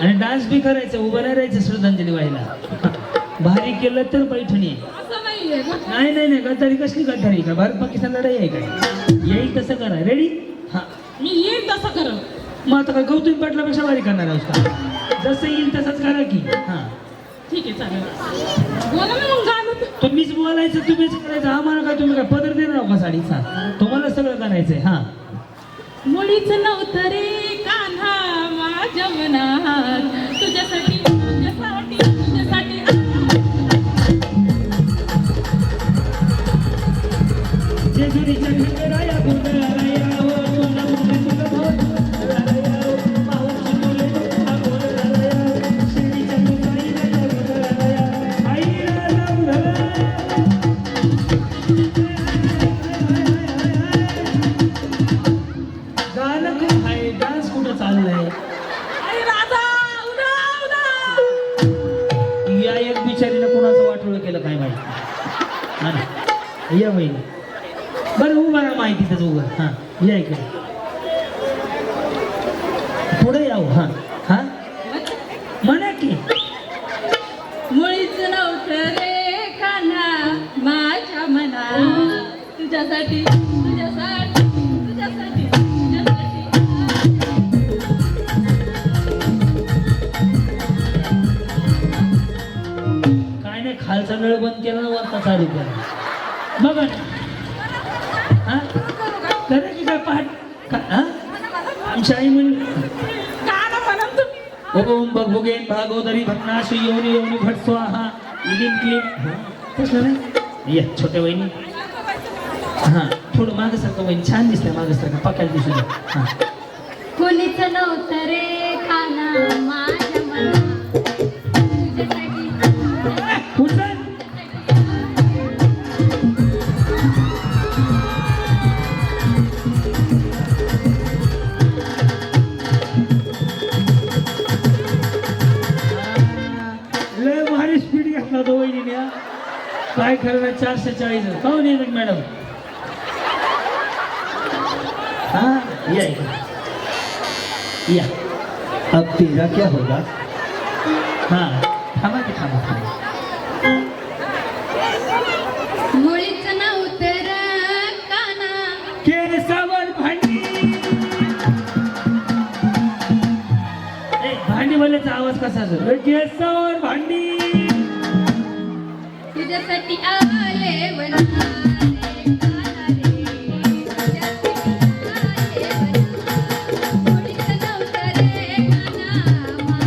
बी करायचं उभं नाही राहायचं श्रद्धांजली व्हायला. भारी केलं तर पैठणी. नाही नाही नाही गद्दारी कसली गद्दारी? का भारत पाकिस्तान लढाई आहे काय? येईल तसं करा. रेडी हा. मी येईन तसं करत मग आता काय गौतमी पाटलापेक्षा भारी करणार आहोत का? जसं येईल तसंच करा की. हा. ठीक आहे चालेल. बोला मग गाणं. तुम्हीच बोलायचं तुम्हीच करायचं. आम्हाला काय तुम्ही काय पदर देणार का साडीचा? तुम्हाला सगळं करायचंय. हा. मुळीच नव्हतं रे कान्हा. माझ्या तुझ्यासाठी तुझ्यासाठी तुझ्यासाठी जेजुरीच्या खंडेराया गोंधळाराया, उभं हां या इकडे. पुढे याव हां हां. म्हणा की. मुळीच नव्हतं रे कान्हा माझ्या मनात तुझ्यासाठी तुझ्यासाठी तुझ्यासाठी काय नाही खालचा नळ बंद केला वरचा चालू केला. बघा. हां? करा की काय पाठ हां? आमची आई म्हणे गाणं म्हणा तुम्ही ओम भगभुगेन भागोदरी भग्नाश योनी योनी भट स्वाहा. इदिन क्लीन तसं नाही? या छोट्या वहिनी. हां थोडं मागं सारखं वहिनी. छान दिसतंय मागं सारखं. पकायला दिसू द्या हां. कुणीच नव्हतं रे? चारशे चाळीस काहून येत मॅडम? हा? या इकडे. या. अब तेरा क्या होगा? हा. थांबा की थांबा थांबा. मुळीच नव्हतं रे काना. केसावर भांडी. ए, भांडी बोलायचा आवाज कसा असतो भांडी. तुझ्यासाठी आले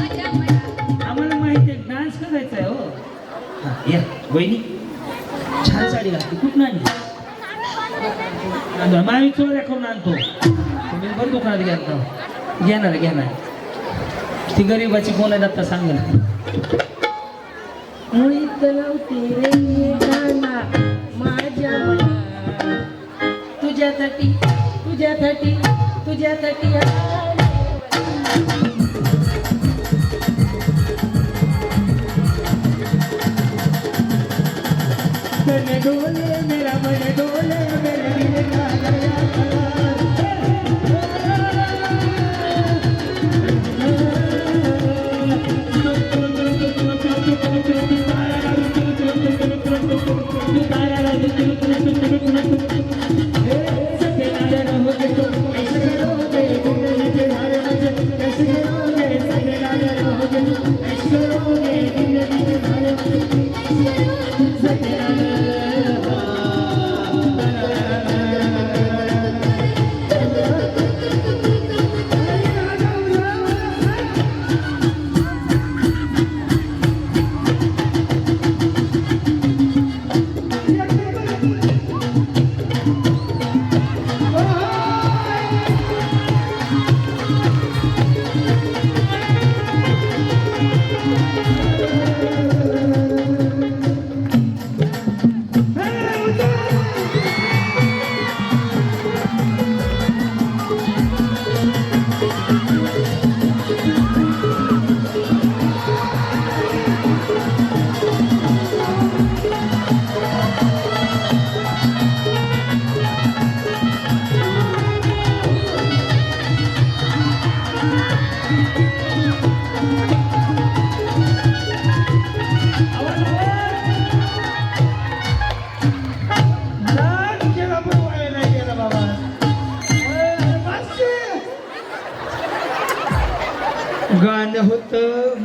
आम्हाला माहिती आहे डान्स करायचा आहे हो या वहिनी. छान साडी घातली कुठून आणली? आणतो. चोऱ्या करून आणतो. तुम्ही बरं दुकानात घेता घेणार घेणार ती गरीबाची कोण आहे आता सांग ना मुळीच नव्हती रे कान्हा माझ्या मनात तुझ्यासाठी तुझ्यासाठी तुझ्यासाठी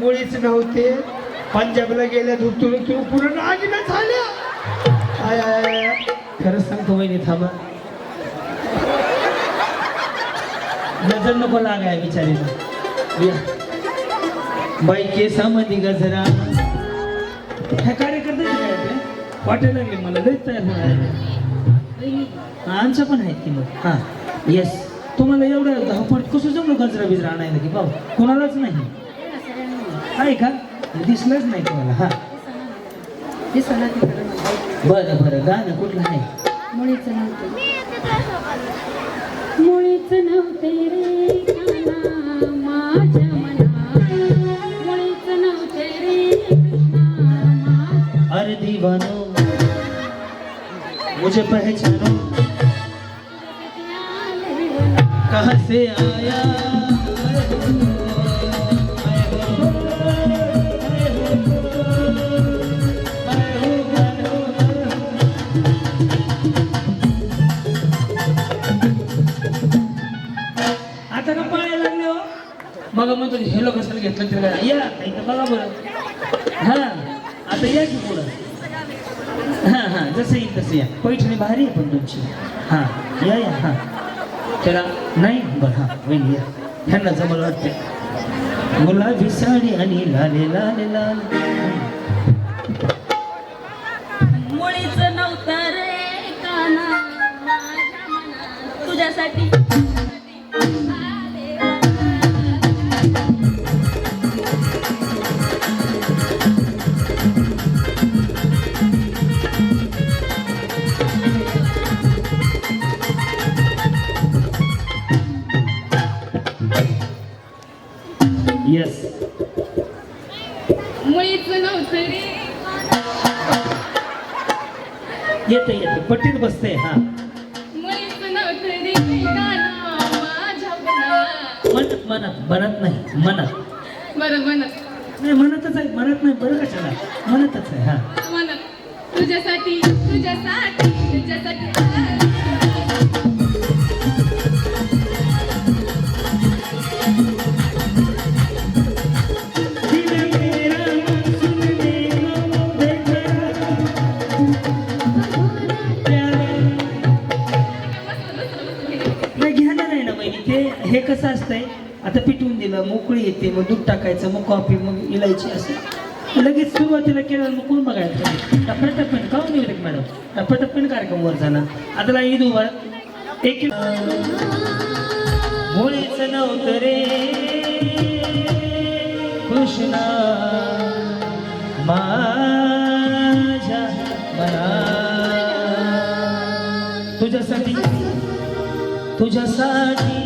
होतं मुळीच नव्हते. पंजाबला गेल्या धुतून तू पुढे नागिना झाल्या आय आय आय, खरंच सांगतो बहिणी थांबा. गजर नको लागाय बिचारीला. या. बाई केसामध्ये गजरा. ह्या कार्यकर्ते काय ते वाटायला लागले मला लयच तयार होणार आहे. आमच्या पण आहेत की मग? हां येस तुम्हाला एवढं धावपट कसं जमलं गजरा बिजरा आणायला की भाऊ? कोणालाच नाही. आहे का? दिसलंच नाही तुम्हाला हा. बरं बरं. गाणं कुठलं आहे? मुळीच नव्हते मुळीच नव्हते रे काना माझ्या मनात. मुळीच नव्हते रे कृष्णा माझ्या अरे दीवानो मुझे पहचानो कहाँ से आया? मग म्हणतो हेलो कसं घेतलं तिला या इथं बघा बरं. हा आता या की पुढं? हा हा जसं येईल तसं या. पैठणी भारी आहे पण तुमची. हा या या हा. त्याला नाही बरं हा वहिनी या. ह्यांना जमल वाटते गुलाबी साडी आणि लाले लाले लाल. मुळीच नव्हतं रे काना. माझ्या मनात तुझ्यासाठी येते येते. पट्टीत बसते हा. म्हणत म्हणत म्हणत नाही म्हणत बरं म्हणत नाही म्हणतच आहे म्हणत नाही बरं कशाला? म्हणतच आहे हा. म्हणत तुझ्यासाठी तुझ्यासाठी तुझ्यासाठी कसं असतंय? आता पिटवून दिलं मोकळी येते मग दूध टाकायचं मग कॉफी मग इलायची असं. लगेच सुरुवातीला केलं मग कोण बघायचं? टप्प्याटप्प्यान काऊन हो नाही मॅडम? टप्प्याटप्प्यान कार्यक्रम वर झाला आता ला ईद उभा एक मुळीच नव्हतं रे. कृष्णा माझ्या मना. तुझ्यासाठी तुझ्यासाठी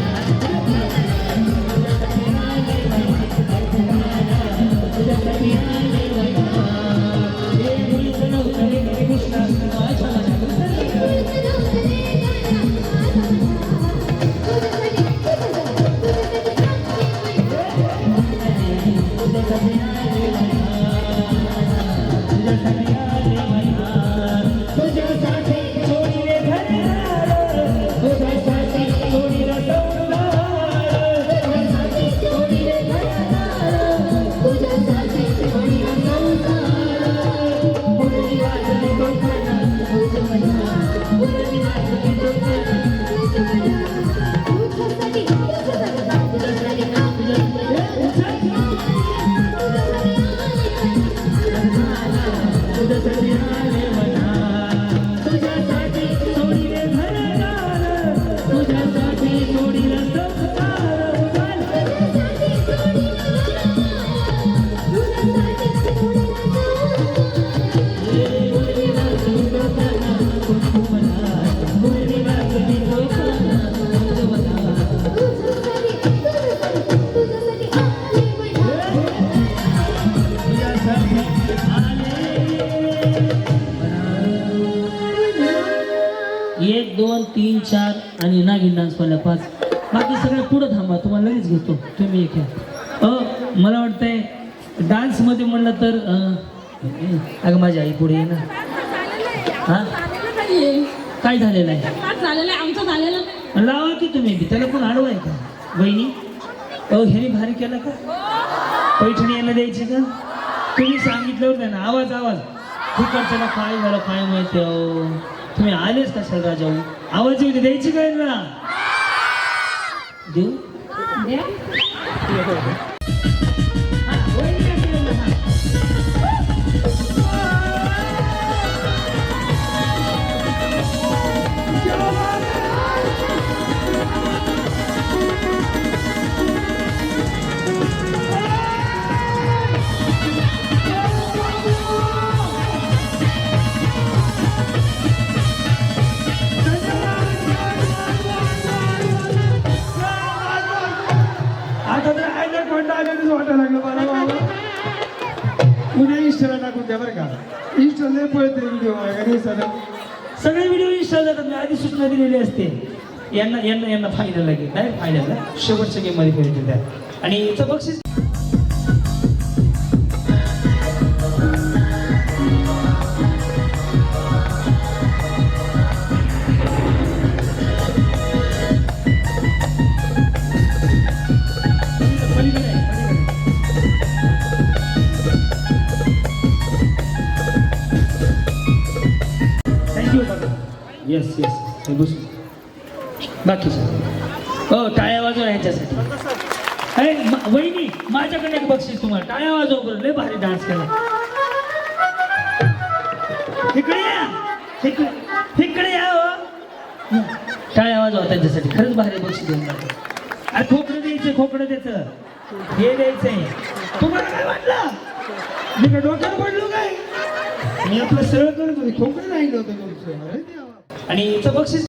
आणि नागिन डान्सवाल्या पाच. बाकी सगळं पुढं थांबा तुम्हाला लगेच घेतो. तुम्ही एक घ्या. अ मला वाटतंय डान्समध्ये म्हणलं तर अगं माझी आई पुढे ये ना. काय झालेलं आहे? आहे आमचं झालेलं लावा की तुम्ही त्याला कोण आडवाय का? बहिणी अहो ह्याने भारी केला का? पैठणी यायला द्यायची का? तुम्ही सांगितलं होतं ना आवाज आवाज. फुकटच्याला काय झालं काय माहिती अहो? तुम्ही आलेच का सर राजाऊ? आवाज येऊ दे, द्यायची काय ना देऊ द्या. हा, वाटायला लागलं मला बाबा उद्या इष्टाला टाकून द्या बरं का? इष्ट लय पळते व्हिडिओ नाही सगळे व्हिडिओ इन्स्टॉल जातात मी आधी सूचना दिलेली असते. यांना यांना यांना फायनल लागेल नाही फायनल शेवटच्या गेममध्ये खेळतील त्या आणि याचं बक्षीस येस येस हे बस बाकी हो टाळ्या वाजव ह्याच्यासाठी. अरे वहिनी माझ्याकडे एक बक्षीस तुम्हाला. टाळ्या वाजव करून लय भारी डान्स केला. इकडे या. इकडे इकडे या हो. टाळ्या वाजवा त्यांच्यासाठी. खरंच भारी बक्षीस देऊन टाका. अरे खोकडं द्यायचं खोकडं द्यायचं. हे द्यायचंय. तुम्हाला काय वाटलं? मी काय डोक्यावर पडलो काय? मी आपलं सरळ करत होते खोकं राहिलं होतं तुमचं अरे आणि याचं बक्षीस